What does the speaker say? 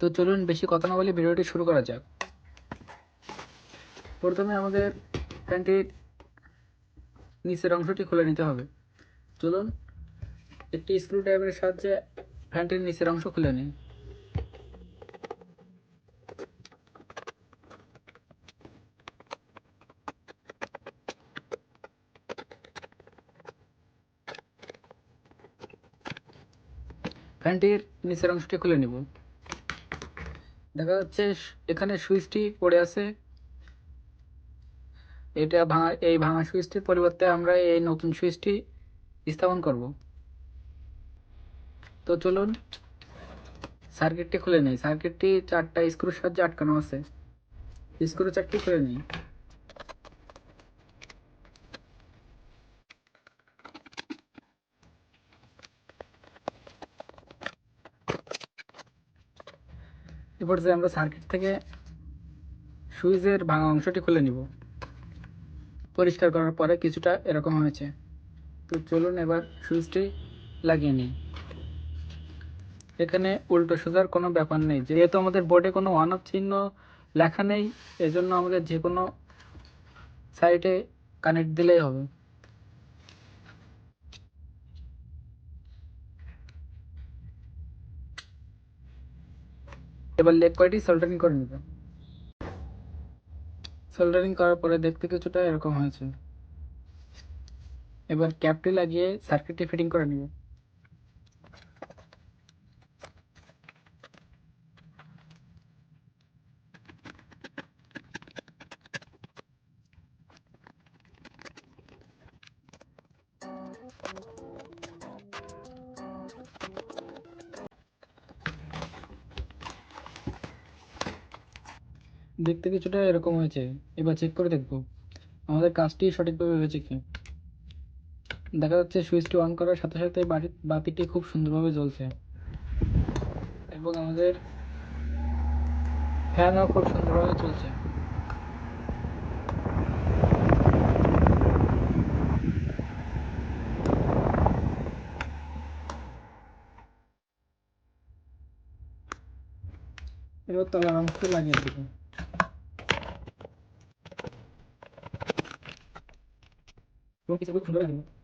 তো চলুন বেশি কথা না বলে ভিডিওটি শুরু করা যাক। প্রথমে আমাদের ফ্যানটির নিচের অংশটি খুলে নিতে হবে। চলুন একটি স্ক্রু ড্রাইভারের সাহায্যে ফ্যানটির নিচের অংশ খুলে নিই। ফ্যানটির নিচের অংশটি খুলে নিব। দেখা যাচ্ছে এখানে সুইচটি পড়ে আছে। এটা ভাঙা, এই ভাঙা সুইচটির পরিবর্তে আমরা এই নতুন সুইচটি স্থাপন করব। তো চলুন, সার্কিটটি খুলে নেই। সার্কিটটি চারটা স্ক্রুর সাহায্যে আটকানো আছে। স্ক্রু চারটি খুলে নিই। এরপর যে আমরা সার্কিট থেকে সুইচের ভাঙা অংশটি খুলে নিব। পরিষ্কার করার পরে কিছুটা এরকম হয়েছে। তো চলুন এবার সুইচটি লাগিয়ে নিই। এখানে উল্টো সোজার কোনো ব্যাপার নেই। যেহেতু আমাদের বোর্ডে কোনো অন অফ চিহ্ন লেখা নেই, এজন্য আমাদের যে কোনো সাইডে কানেক্ট দিলেই হবে। এবার লেগ কয়টি? সোল্ডারিং করে। নেবে সোল্ডারিং করার পরে দেখতে কিছুটা এরকম হয়েছে। এবার ক্যাপটি লাগিয়ে সার্কিটটি ফিটিং করে নিবে। দেখতে কিছুটা এরকম হয়েছে। এবার চেক করে দেখব। আমাদের কাজটি সঠিকভাবে হয়েছে কি? দেখা যাচ্ছে সুইচটি অন করার সাথে সাথে বাড়ি, বাতিটি খুব সুন্দরভাবে জ্বলছে। এবং আমাদের ফ্যানও খুব সুন্দরভাবে চলছে। এবার তলার অংশটি লাগিয়ে দেবো। এবং কিছু খুব সুন্দর লাগবে